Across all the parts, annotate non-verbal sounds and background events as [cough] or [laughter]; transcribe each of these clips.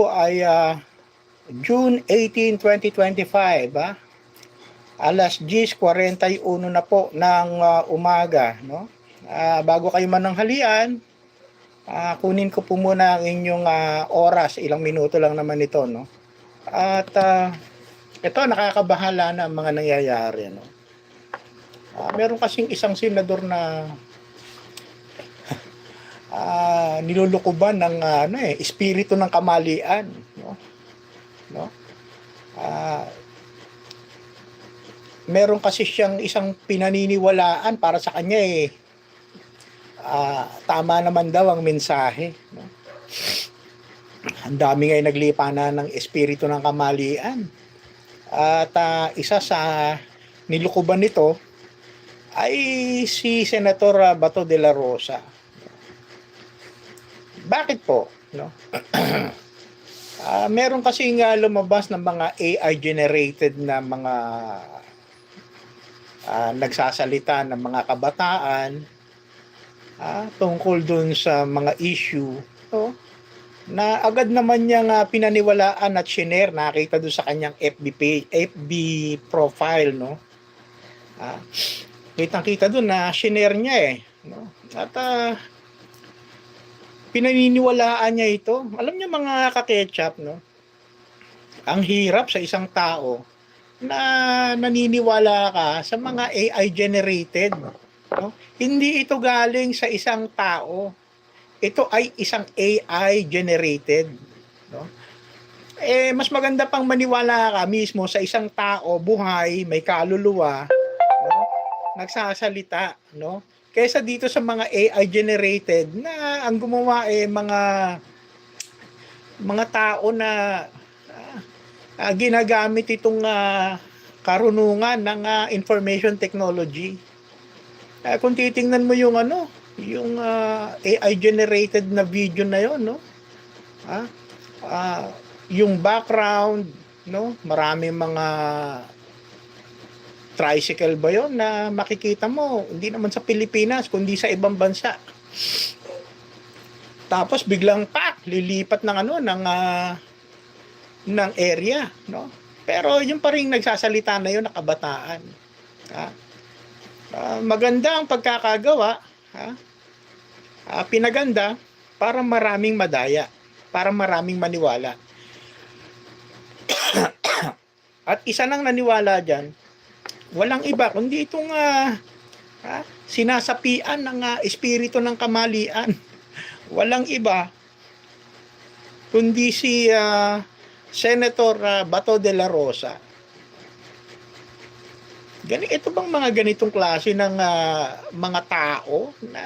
po ay ah, June 18, 2025, ah. Alas 10:41 na po ng ah, umaga, no? Ah, bago kayo mananghalian, ah, kunin ko po muna ang inyong ah, oras, ilang minuto lang naman ito, no? At ah, ito nakakabahala na ang mga nangyayari, no? Ah, meron kasing isang senador na ah nilulukuban ng ah, ano eh, espiritu ng kamalian, no? No? Ah meron kasi siyang isang pinaniniwalaan para sa kanya eh ah, tama naman daw ang mensahe, no? Ang dami ngayon naglipa na ng espiritu ng kamalian. At ah, isa sa nilukuban nito ay si Senator Bato de la Rosa. Bakit po? No? [clears throat] Ah, meron kasi nga lumabas ng mga AI generated na mga ah, nagsasalita ng mga kabataan ah, tungkol dun sa mga issue no? na agad naman niya nga pinaniwalaan at shinare nakita doon sa kanyang FB page, FB profile no ah, kitang kita doon na shinare niya eh no? at ah, pinaniniwalaan niya ito. Alam niyo mga kaketchup, no? Ang hirap sa isang tao na naniniwala ka sa mga AI generated. No? Hindi ito galing sa isang tao. Ito ay isang AI generated. No? Eh, mas maganda pang maniwala ka mismo sa isang tao, buhay, may kaluluwa? Nagsasalita, no? kaysa dito sa mga AI generated na ang gumawa eh mga mga tao na ah, ginagamit itong ah, karunungan ng ah, information technology. Ah, kung titingnan mo yung ano, yung ah, AI generated na video na yon, no? Ah, ah, yung background, no? Marami mga tricycle ba yon na makikita mo? Hindi naman sa Pilipinas kundi sa ibang bansa. Tapos biglang pak! Lilipat ng ano ng ah, ng area no? Pero yung pa rin nagsasalita na yun na kabataan ha? Ah, maganda ang pagkakagawa ha? Ah, pinaganda para maraming madaya para maraming maniwala. [coughs] At isa nang naniwala dyan walang iba kundi itong ah, ah, sinasapian ng ah, espiritu ng kamalian. [laughs] Walang iba kundi si ah, Senator ah, Bato de la Rosa. Gani ito bang mga ganitong klase ng ah, mga tao na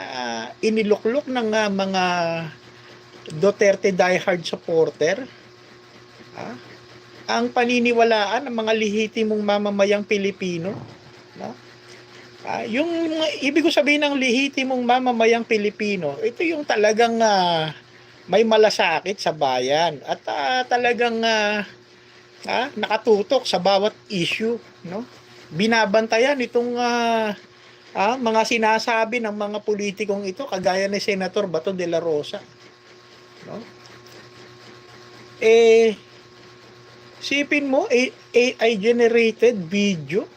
iniluklok ng ah, mga Duterte diehard supporter? Ah? Ang paniniwalaan ng mga lehitimong mamamayang Pilipino. No? Ah, yung ibig ko sabihin ng lehitimong mamamayang Pilipino, ito yung talagang ah, may malasakit sa bayan at ah, talagang ah, ah, nakatutok sa bawat issue, no? Binabantayan itong ah, ah, mga sinasabi ng mga politikong ito kagaya ni Senator Bato de la Rosa, no? Eh Sipin mo, A- AI generated video.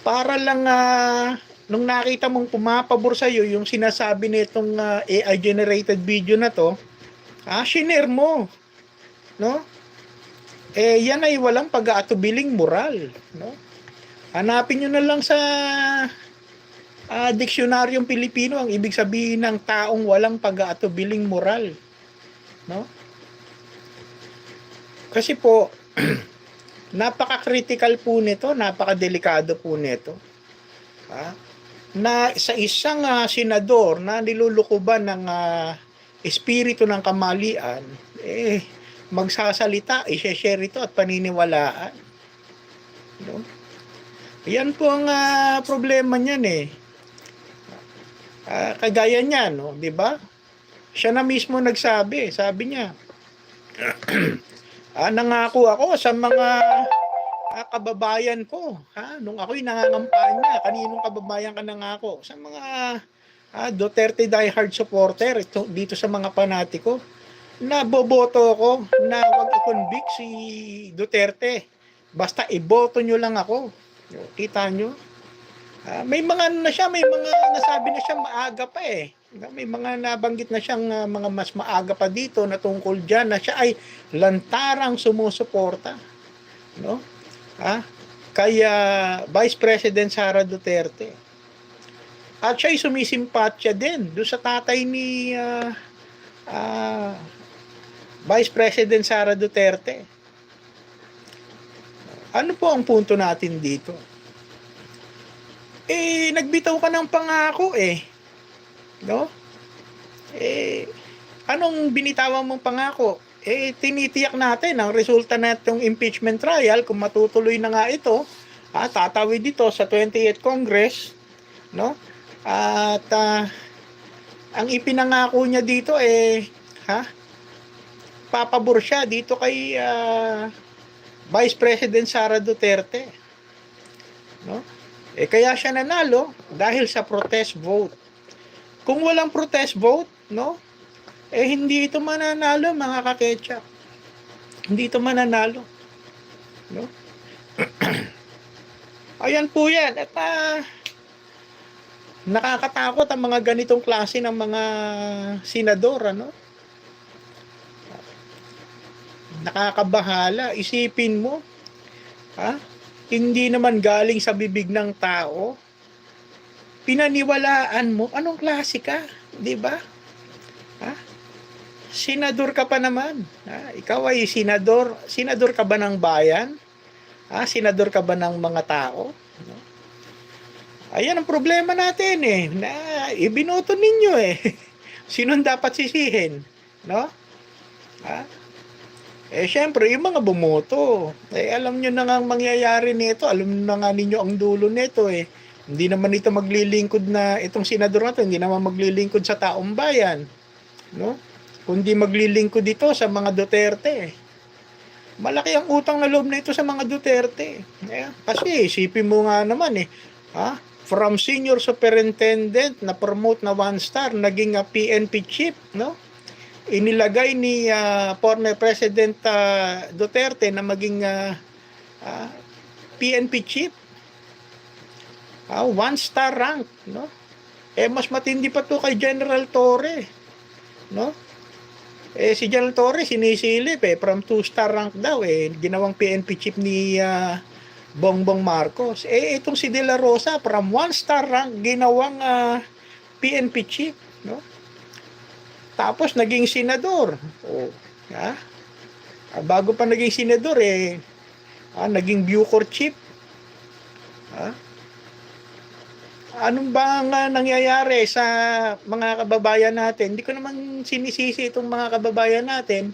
Para lang ah, nung nakita mong pumapabor sa iyo yung sinasabi nitong ah, AI generated video na to, ah, shinare mo. No? Eh, yan ay walang pag-aatubiling moral. No? Hanapin nyo na lang sa ah, diksionaryong Pilipino ang ibig sabihin ng taong walang pag-aatubiling moral. No? Kasi po, [clears throat] napaka-critical po nito, napaka-delikado po nito. Ha? Na sa isang ah, senador na nilulukuban ng ah, espiritu ng kamalian, eh, magsasalita, i-share ito at paniniwalaan. No? Yan po ang ah, problema niyan eh. Ah, kagaya niya, no, 'di ba? Siya na mismo nagsabi, sabi niya, [clears throat] Ah, nangako ako sa mga ah, kababayan ko, ha, nung ako'y nangangampanya, kaninong kababayan ka nangako? Sa mga ah, Duterte diehard supporter ito, dito sa mga panatiko. na boboto ko na wag i-convict si Duterte. Basta iboto nyo lang ako. Kita nyo? Ah, may mga ano na siya, may mga nasabi na siya maaga pa eh. May mga nabanggit na siyang ah, mga mas maaga pa dito na tungkol dyan na siya ay lantarang sumusuporta. No? Ha? Kaya Vice President Sara Duterte. At siya ay sumisimpatya din doon sa tatay ni ah, ah, Vice President Sara Duterte. Ano po ang punto natin dito? Eh, nagbitaw ka ng pangako eh. No? Eh, anong binitawan mong pangako? Eh, tinitiyak natin ang resulta na itong impeachment trial, kung matutuloy na nga ito, ah, tatawid dito sa 28th Congress, no? At ah, ang ipinangako niya dito eh, ha? Papabor siya dito kay ah, Vice President Sara Duterte. No? Eh kaya siya nanalo dahil sa protest vote. Kung walang protest vote, no? Eh hindi ito mananalo mga kaketchup. Hindi ito mananalo. No? [clears throat] Ayan po yan. At ah, nakakatakot ang mga ganitong klase ng mga senador, ano? Nakakabahala. Isipin mo, ha? Hindi naman galing sa bibig ng tao. Pinaniwalaan mo, anong klase ka? Di ba? Ha? Senador ka pa naman. Ha? Ikaw ay senador. Senador ka ba ng bayan? Ha? Senador ka ba ng mga tao? No? Ayan ang problema natin eh. Na ibinoto ninyo eh. [laughs] Sino dapat sisihin? No? Ha? Eh, syempre, yung mga bumoto, eh, alam nyo na nga ang mangyayari nito. Alam na nga ninyo ang dulo nito eh. Hindi naman ito maglilingkod na, itong senador na to, hindi naman maglilingkod sa taong bayan. No? Kundi maglilingkod dito sa mga Duterte. Malaki ang utang na loob na ito sa mga Duterte. Eh, kasi isipin mo nga naman eh, ha? from senior superintendent na promote na one star, naging PNP chief, no? Inilagay ni ah, former President ah, Duterte na maging ah, ah, PNP chief. Ah, one star rank, no? Eh mas matindi pa to kay General Torre, no? Eh si General Torre sinisilip eh from two star rank daw eh ginawang PNP chief ni ah, Bongbong Marcos. Eh itong si De La Rosa from one star rank ginawang ah, PNP chief, no? Tapos naging senador. O, ha? Ah, bago pa naging senador eh ah, naging Bucor chief. Ha? Anong ba ang ah, nangyayari sa mga kababayan natin? Hindi ko naman sinisisi itong mga kababayan natin.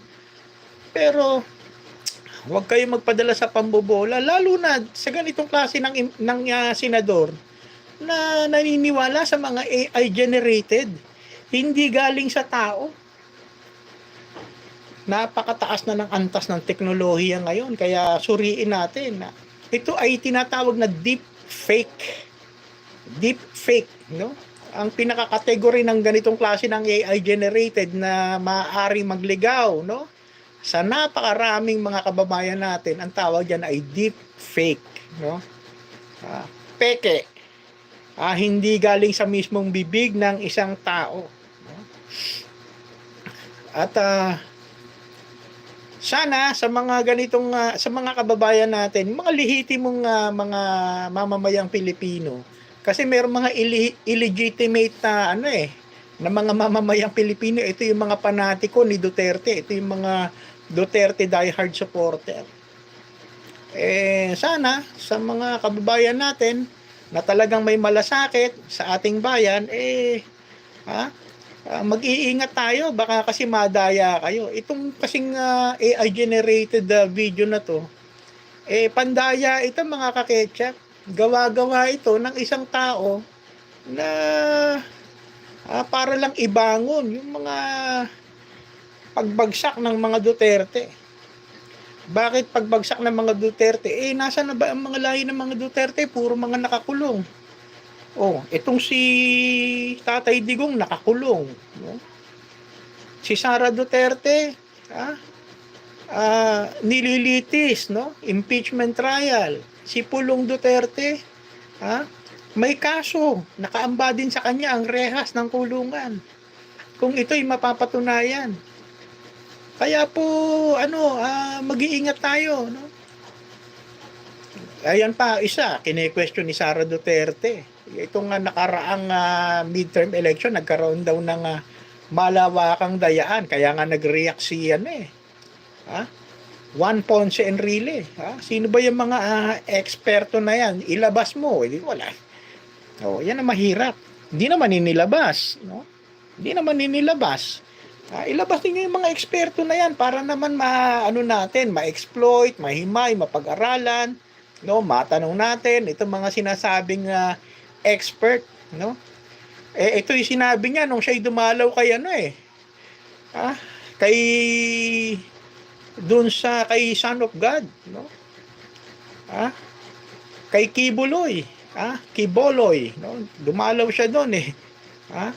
Pero huwag kayo magpadala sa pambobola lalo na sa ganitong klase ng ng ah, senador na naniniwala sa mga AI generated hindi galing sa tao. Napakataas na ng antas ng teknolohiya ngayon kaya suriin natin na ito ay tinatawag na deep fake. Deep fake, no? Ang pinaka-category ng ganitong klase ng AI generated na maaari magligaw, no? Sa napakaraming mga kababayan natin, ang tawag diyan ay deep fake, no? Ah, peke. Ah, hindi galing sa mismong bibig ng isang tao. At ah, sana sa mga ganitong ah, sa mga kababayan natin, mga lehitimong ah, mga mamamayang Pilipino kasi mayroong mga illi- illegitimate na ano eh na mga mamamayang Pilipino, ito yung mga panatiko ni Duterte, ito yung mga Duterte diehard supporter. Eh sana sa mga kababayan natin na talagang may malasakit sa ating bayan eh ha Ah, mag-iingat tayo. Baka kasi madaya kayo. Itong kasing ah, AI generated ah, video na to eh pandaya ito mga kaketchup. Gawa-gawa ito ng isang tao na ah, para lang ibangon yung mga pagbagsak ng mga Duterte. Bakit pagbagsak ng mga Duterte? Eh nasa na ba ang mga lahi ng mga Duterte? Puro mga nakakulong Oh, itong si Tatay Digong nakakulong, no? Si Sara Duterte ah, ah, nililitis, no? Impeachment trial. Si Pulong Duterte, ah, may kaso. Nakaamba din sa kanya ang rehas ng kulungan. Kung ito'y mapapatunayan. Kaya po, ano, ah, mag-iingat tayo, no? Ayan pa, isa, kine-question ni Sara Duterte. Itong nga nakaraang ah, midterm election, nagkaroon daw ng ah, malawakang dayaan. Kaya nga nag-react si ano eh. Ha? Juan Ponce Enrile. Ha? Sino ba yung mga ah, eksperto na yan? Ilabas mo. Hindi wala. Oh, yan ang mahirap. Hindi naman inilabas. No? Hindi naman inilabas. Ah, ilabas niyo yung mga eksperto na yan para naman ma ano natin, ma-exploit, mahimay, mapag-aralan, no? Matanong natin itong mga sinasabing ah, expert, no? Eh ito yung sinabi niya nung siya'y dumalaw kay ano eh. Ah, kay doon sa kay Son of God, no? Ah, kay Kibuloy, ah, Kiboloy, no? Dumalaw siya doon eh. Ah,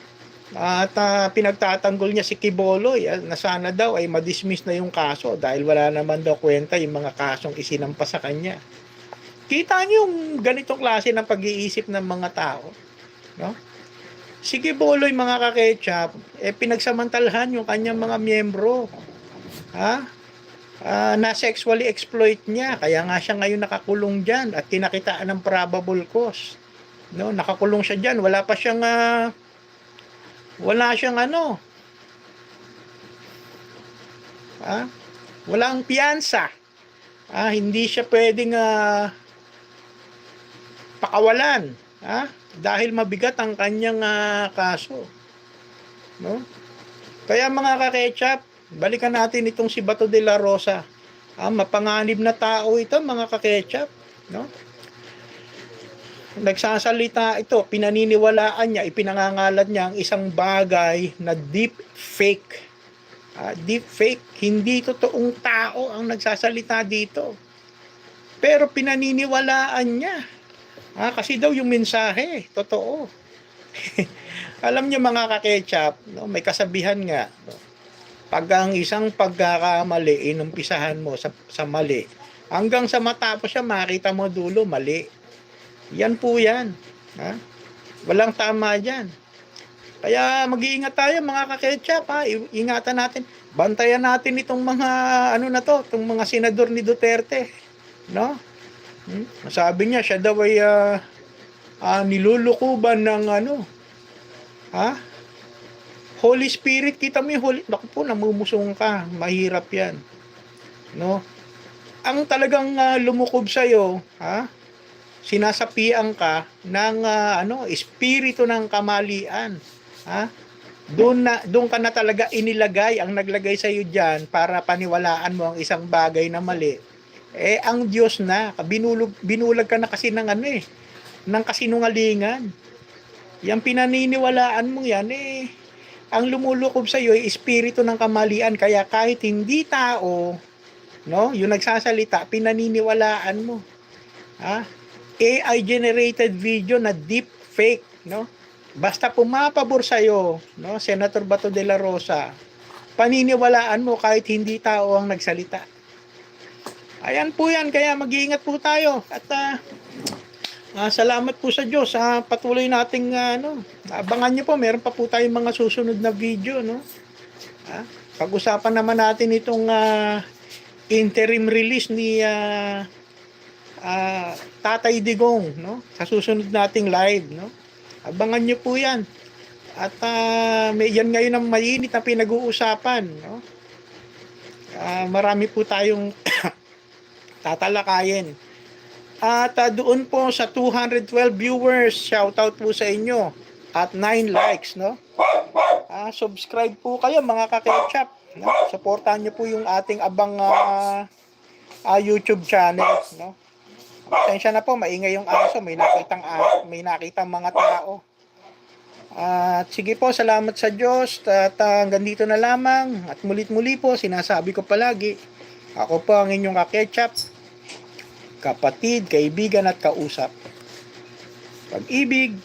at ah, pinagtatanggol niya si Kiboloy ah, na sana daw ay madismiss na yung kaso dahil wala naman daw kwenta yung mga kasong isinampa sa kanya. Kita niyo yung ganitong klase ng pag-iisip ng mga tao. No? Si Kiboloy mga kaketchup, eh pinagsamantalahan yung kanyang mga miyembro. Ha? Ah, na sexually exploit niya. Kaya nga siya ngayon nakakulong diyan at kinakitaan ng probable cause. No, nakakulong siya diyan. Wala pa siyang ah, wala siyang ano. Ah, walang piyansa. Ah, hindi siya pwedeng ah, pakawalan. Ah, dahil mabigat ang kanyang ah, kaso. No? Kaya mga kaketchup, balikan natin itong si Bato de la Rosa. Ah, mapanganib na tao ito mga kaketchup. No? nagsasalita ito, pinaniniwalaan niya, ipinangangalan niya ang isang bagay na deep fake. Ah, deep fake, hindi totoong tao ang nagsasalita dito. Pero pinaniniwalaan niya. Ah, kasi daw yung mensahe, totoo. [laughs] Alam niyo mga kaketchup, no, may kasabihan nga, no, pag ang isang pagkakamali, inumpisahan mo sa, sa mali, hanggang sa matapos siya, makita mo dulo, mali. Yan po yan. Ha? Walang tama dyan. Kaya mag-iingat tayo mga kaketchup ha. Ingatan natin. Bantayan natin itong mga ano na to, itong mga senador ni Duterte. No? Hmm? Sabi niya, siya daw ay ah, ah, nilulukuban ng ano. Ha? Holy Spirit, kita mo yung Holy... Naku po, namumusong ka. Mahirap yan. No? Ang talagang ah, lumukob sa'yo, ha? sinasapian ka ng ah, ano, espiritu ng kamalian. Ha? Doon na doon ka na talaga inilagay ang naglagay sa iyo diyan para paniwalaan mo ang isang bagay na mali. Eh ang Diyos na, binulog binulag ka na kasi ng ano eh, ng kasinungalingan. Yang pinaniniwalaan mo yan eh ang lumulukob sa iyo ay espiritu ng kamalian kaya kahit hindi tao, no, yung nagsasalita, pinaniniwalaan mo. Ha? AI generated video na deep fake, no? Basta pumapabor sa iyo, no, Senator Bato de la Rosa, paniniwalaan mo kahit hindi tao ang nagsalita. Ayan po yan, kaya mag-iingat po tayo. At ah, ah, salamat po sa Diyos sa patuloy nating ah, ano, abangan nyo po, meron pa po tayong mga susunod na video, no? Ah, pag-usapan naman natin itong ah, interim release ni ah, ah, Tatay Digong, no? Sa susunod nating live, no? Abangan nyo po 'yan. At ah, may yan ngayon ang mainit na pinag-uusapan, no? Ah, marami po tayong tatalakayin. At ah, doon po sa 212 viewers, shoutout po sa inyo. At 9 likes, no? Ah, subscribe po kayo mga kaketchup. No? Suportahan niyo po yung ating abang ah, ah, YouTube channel, no? Pasensya na po, maingay yung aso, may nakitang aso, may nakitang mga tao. At sige po, salamat sa Diyos at ah, hanggang dito na lamang at mulit-muli po sinasabi ko palagi ako po ang inyong kaketchup kapatid, kaibigan at kausap. Pag-ibig,